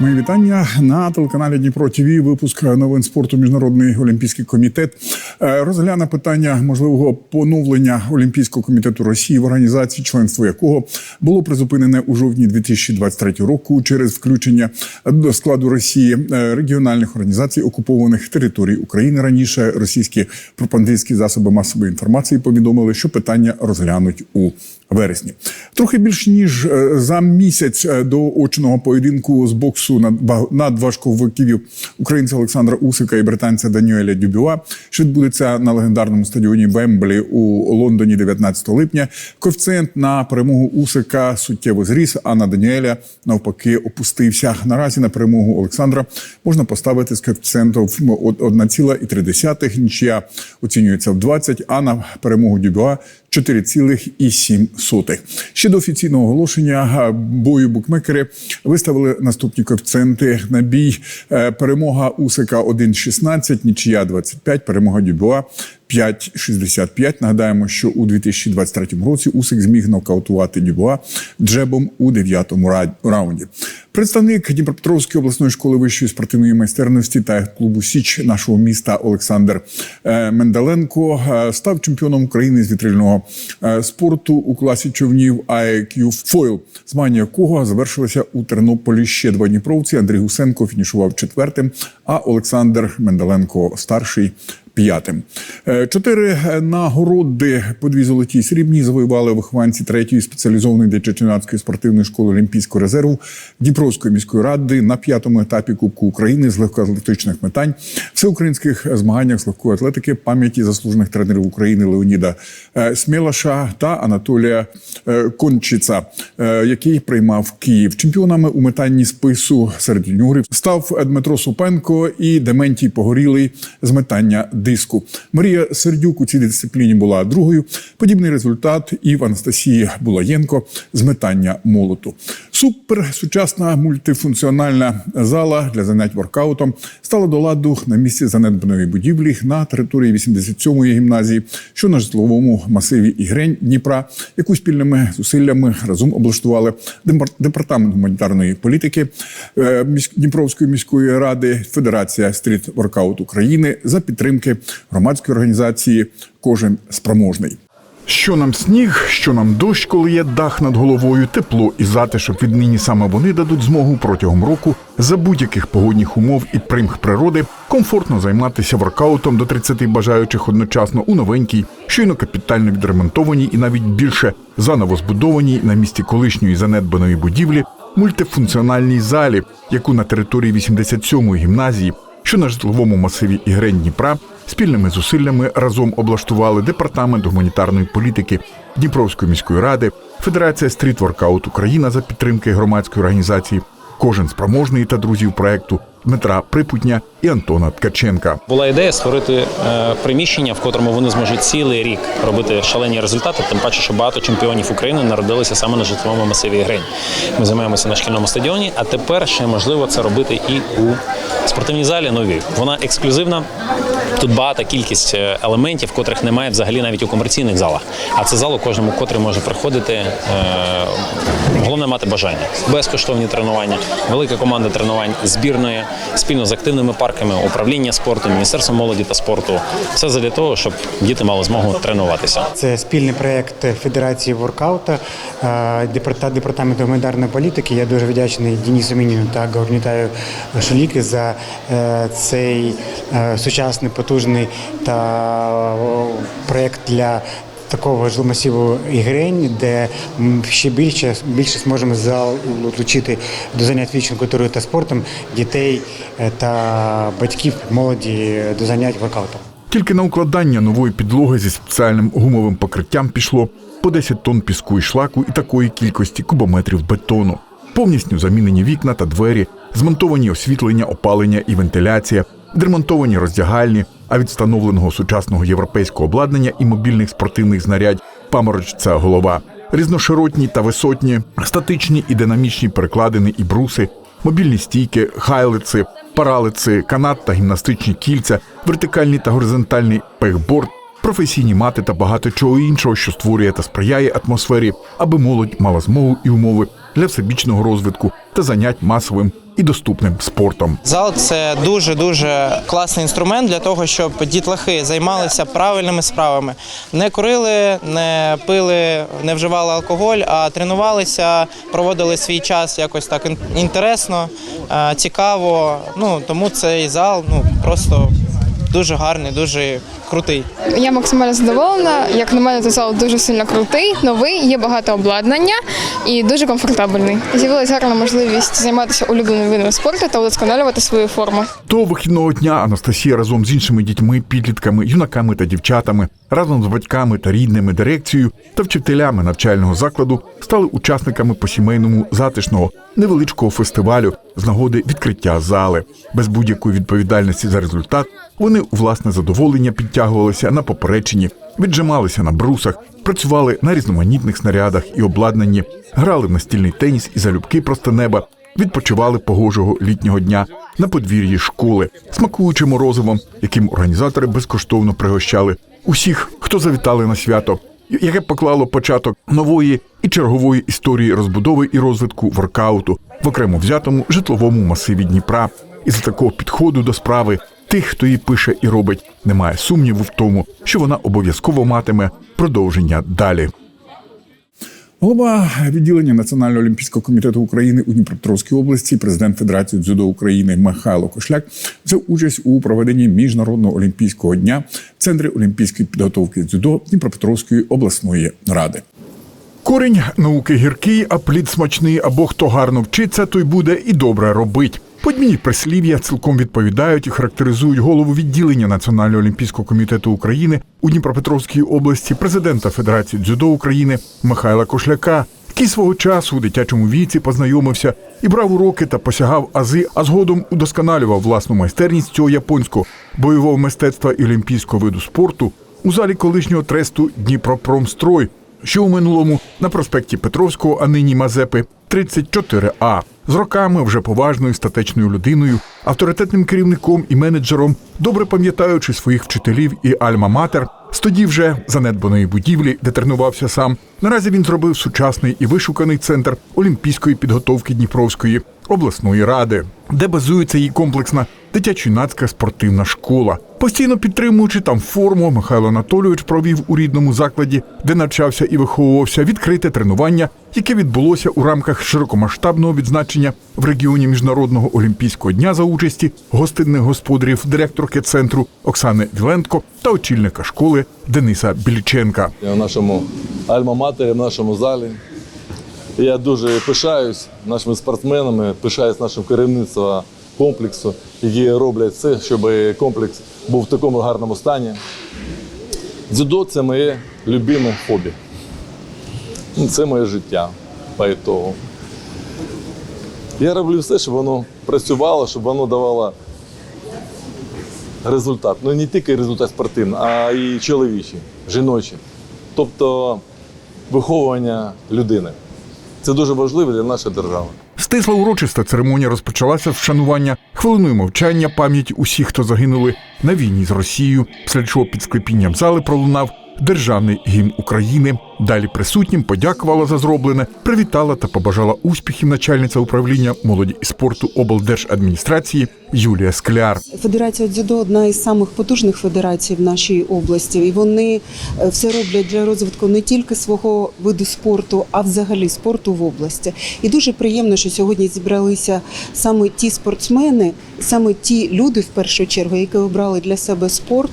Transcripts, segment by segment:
Мої вітання на телеканалі Дніпро ТВ. Випуск новин спорту. Міжнародний олімпійський комітет е, розгляне питання можливого поновлення Олімпійського комітету Росії в організації, членство якого було призупинене у жовтні 2023 року через включення до складу Росії е, регіональних організацій окупованих територій України. Раніше російські пропагандистські засоби масової інформації повідомили, що питання розглянуть у вересні. Трохи більш ніж е, за місяць е, до очного поєдинку з боксу над надважковиків українця Олександра Усика і британця Даніеля Дюбюа, що відбудеться на легендарному стадіоні Вемблі у Лондоні 19 липня. Коефіцієнт на перемогу Усика суттєво зріс, а на Даніеля навпаки опустився. Наразі на перемогу Олександра можна поставити з коефіцієнтом 1,3. Нічия оцінюється в 20, а на перемогу Дюбюа 4,7. Ще до офіційного оголошення е, бою букмекери виставили наступні коефіцієнти на бій. Е, Перемога Усика 1,16, нічия 25, перемога Дюбуа 5,65. Нагадаємо, що у 2023 році Усик зміг нокаутувати Дюбуа джебом у дев'ятому ра- раунді. Представник Дніпропетровської обласної школи вищої спортивної майстерності та клубу Січ нашого міста Олександр е, Мендаленко е, став чемпіоном України з вітрильного е, спорту у класі човнів IQ Фойл, змагання якого завершилося у Тернополі ще два дніпровці. Андрій Гусенко фінішував четвертим, а Олександр Мендаленко старший п'ятим. Е, Чотири нагороди по дві золоті і срібні завоювали вихованці третьої спеціалізованої дитячо-юнацької спортивної школи Олімпійського резерву Дніпровської міської ради на п'ятому етапі Кубку України з легкоатлетичних метань, всеукраїнських змаганнях з легкої атлетики пам'яті заслужених тренерів України Леоніда е, Смілаша та Анатолія е, Кончіца, який приймав Київ. Чемпіонами у метанні спису серед юніорів став Дмитро Супенко і Дементій Погорілий з метання диску. Марія Сердюк у цій дисципліні була другою. Подібний результат і в Анастасії Булаєнко з метання молоту. Суперсучасна мультифункціональна зала для занять воркаутом стала до ладу на місці занедбаної будівлі на території 87-ї гімназії, що на житловому масиві Ігрень Дніпра, яку спільними зусиллями разом облаштували департамент гуманітарної політики е, Дніпровської міської ради, Федерація стріт воркаут України за підтримки громадської організації Кожен спроможний. Що нам сніг, що нам дощ, коли є дах над головою, тепло і затишок віднині саме вони дадуть змогу протягом року за будь-яких погодних умов і примх природи комфортно займатися воркаутом до 30 бажаючих одночасно у новенькій, щойно капітально відремонтованій і навіть більше заново збудованій на місці колишньої занедбаної будівлі мультифункціональній залі, яку на території 87-ї гімназії, що на житловому масиві Ігрень Дніпра спільними зусиллями разом облаштували департамент гуманітарної політики Дніпровської міської ради, Федерація стрітворкаут Україна за підтримки громадської організації, кожен спроможний та друзів проекту Дмитра Припутня і Антона Ткаченка. Була ідея створити е, приміщення, в котрому вони зможуть цілий рік робити шалені результати. Тим паче, що багато чемпіонів України народилися саме на житловому масиві Грень. Ми займаємося на шкільному стадіоні, а тепер ще можливо це робити і у спортивній залі новій. Вона ексклюзивна. Тут багата кількість е, елементів, котрих немає взагалі навіть у комерційних залах. А це зал у кожному, котрий може приходити. Е, головне мати бажання. Безкоштовні тренування, велика команда тренувань збірної спільно з активними парками, управління спорту, міністерством молоді та спорту. Все задля того, щоб діти мали змогу тренуватися. Це спільний проєкт Федерації воркаута е, та департаменту гуманітарної політики. Я дуже вдячний Денису Мініну та Горнітаю Шуліки за е, цей е, сучасний, потужний та о, проєкт для. Такого ж масиву ігрень, де ще більше більше зможемо залучити до занять фізичною культурою та спортом дітей е, та батьків молоді до занять воркаутом. Тільки на укладання нової підлоги зі спеціальним гумовим покриттям пішло по 10 тонн піску і шлаку і такої кількості кубометрів бетону. Повністю замінені вікна та двері, змонтовані освітлення, опалення і вентиляція, відремонтовані роздягальні, а від встановленого сучасного європейського обладнання і мобільних спортивних знарядь. Паморочця голова, різноширотні та висотні, статичні і динамічні перекладини і бруси, мобільні стійки, хайлиці, паралиці, канат та гімнастичні кільця, вертикальний та горизонтальний пейкборд, професійні мати та багато чого іншого, що створює та сприяє атмосфері, аби молодь мала змогу і умови для всебічного розвитку та занять масовим і доступним спортом. Зал це дуже дуже класний інструмент для того, щоб дітлахи займалися правильними справами. Не курили, не пили, не вживали алкоголь, а тренувалися, проводили свій час якось так інтересно, е, цікаво. Ну тому цей зал ну просто дуже гарний, дуже крутий. Я максимально задоволена. Як на мене, цей зал дуже сильно крутий, новий, є багато обладнання і дуже комфортабельний. З'явилася гарна можливість займатися улюбленим видом спорту та удосконалювати свою форму. Того вихідного дня Анастасія разом з іншими дітьми, підлітками, юнаками та дівчатами, разом з батьками та рідними, дирекцією та вчителями навчального закладу стали учасниками посімейному затишного невеличкого фестивалю з нагоди відкриття зали. Без будь-якої відповідальності за результат вони у власне задоволення підтягувалися на поперечині, віджималися на брусах, працювали на різноманітних снарядах і обладнанні, грали в настільний теніс і залюбки просто неба, відпочивали погожого літнього дня на подвір'ї школи, смакуючи морозивом, яким організатори безкоштовно пригощали усіх, хто завітали на свято, яке поклало початок нової і чергової історії розбудови і розвитку воркауту в окремо взятому житловому масиві Дніпра. І за такого підходу до справи тих, хто її пише і робить, немає сумніву в тому, що вона обов'язково матиме продовження далі. Голова відділення Національного олімпійського комітету України у Дніпропетровській області, президент Федерації дзюдо України Михайло Кошляк взяв участь у проведенні міжнародного олімпійського дня в центрі олімпійської підготовки дзюдо Дніпропетровської обласної ради. Корінь науки гіркий, а плід смачний, або хто гарно вчиться, той буде і добре робить. Подмінні прислів'я цілком відповідають і характеризують голову відділення Національного олімпійського комітету України у Дніпропетровській області, президента Федерації дзюдо України Михайла Кошляка, який свого часу у дитячому віці познайомився і брав уроки та посягав ази, а згодом удосконалював власну майстерність цього японського бойового мистецтва і олімпійського виду спорту у залі колишнього тресту Дніпропромстрой, що у минулому на проспекті Петровського, а нині Мазепи, 34А. З роками вже поважною статечною людиною, авторитетним керівником і менеджером, добре пам'ятаючи своїх вчителів і альма-матер, з тоді вже занедбаної будівлі, де тренувався сам. Наразі він зробив сучасний і вишуканий центр олімпійської підготовки Дніпровської обласної ради, де базується її комплексна дитячо-юнацька спортивна школа. Постійно підтримуючи там форму, Михайло Анатолійович провів у рідному закладі, де навчався і виховувався, відкрите тренування, яке відбулося у рамках широкомасштабного відзначення в регіоні міжнародного олімпійського дня за участі гостинних господарів, директорки центру Оксани Віленко та очільника школи Дениса Біліченка. в нашому альма-матері, в нашому залі. Я дуже пишаюсь нашими спортсменами, пишаюсь нашим керівництвом комплексу, які роблять все, щоб комплекс був в такому гарному стані. Дзюдо це моє любиме хобі. Це моє життя по ітогу. Я роблю все, щоб воно працювало, щоб воно давало результат. Ну не тільки результат спортивний, а і чоловічий, жіночий. Тобто виховування людини. Це дуже важливо для нашої держави. Стисла урочиста церемонія розпочалася з вшанування хвилиною мовчання пам'яті усіх, хто загинули на війні з Росією, після чого під склепінням зали пролунав державний гімн України. Далі присутнім подякувала за зроблене, привітала та побажала успіхів начальниця управління молоді і спорту облдержадміністрації Юлія Скляр. Федерація дзюдо одна із самих потужних федерацій в нашій області, і вони е, все роблять для розвитку не тільки свого виду спорту, а взагалі спорту в області. І дуже приємно, що сьогодні зібралися саме ті спортсмени, саме ті люди, в першу чергу, які обрали для себе спорт,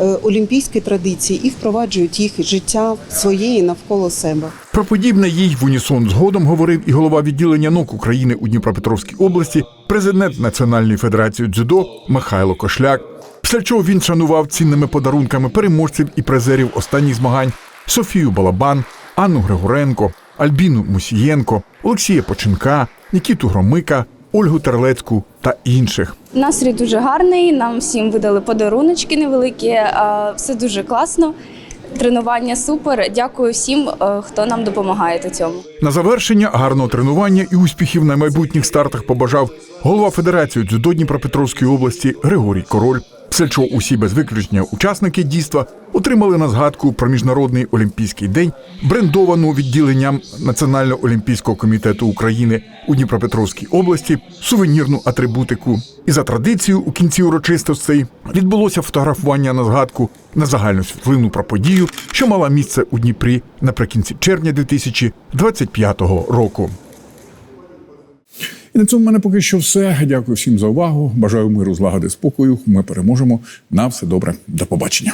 е, олімпійські традиції і впроваджують їх життя своє і навколо себе. Про подібне їй в унісон згодом говорив і голова відділення НОК України у Дніпропетровській області, президент Національної федерації дзюдо Михайло Кошляк. Після чого він шанував цінними подарунками переможців і призерів останніх змагань Софію Балабан, Анну Григоренко, Альбіну Мусієнко, Олексія Поченка, Нікіту Громика, Ольгу Терлецьку та інших. Настрій дуже гарний. Нам всім видали подаруночки невеликі. а, Все дуже класно. Тренування супер. Дякую всім, е, хто нам допомагає у цьому. На завершення гарного тренування і успіхів на майбутніх стартах побажав голова Федерації дзюдо Дніпропетровської області Григорій Король. Все, що усі без виключення учасники дійства отримали на згадку про міжнародний олімпійський день, брендовану відділенням Національного олімпійського комітету України у Дніпропетровській області сувенірну атрибутику. І за традицією у кінці урочистостей відбулося фотографування на згадку на загальну світлину про подію, що мала місце у Дніпрі наприкінці червня 2025 року. І на цьому в мене поки що все. Дякую всім за увагу. Бажаю миру, злагоди, спокою. Ми переможемо. На все добре. До побачення.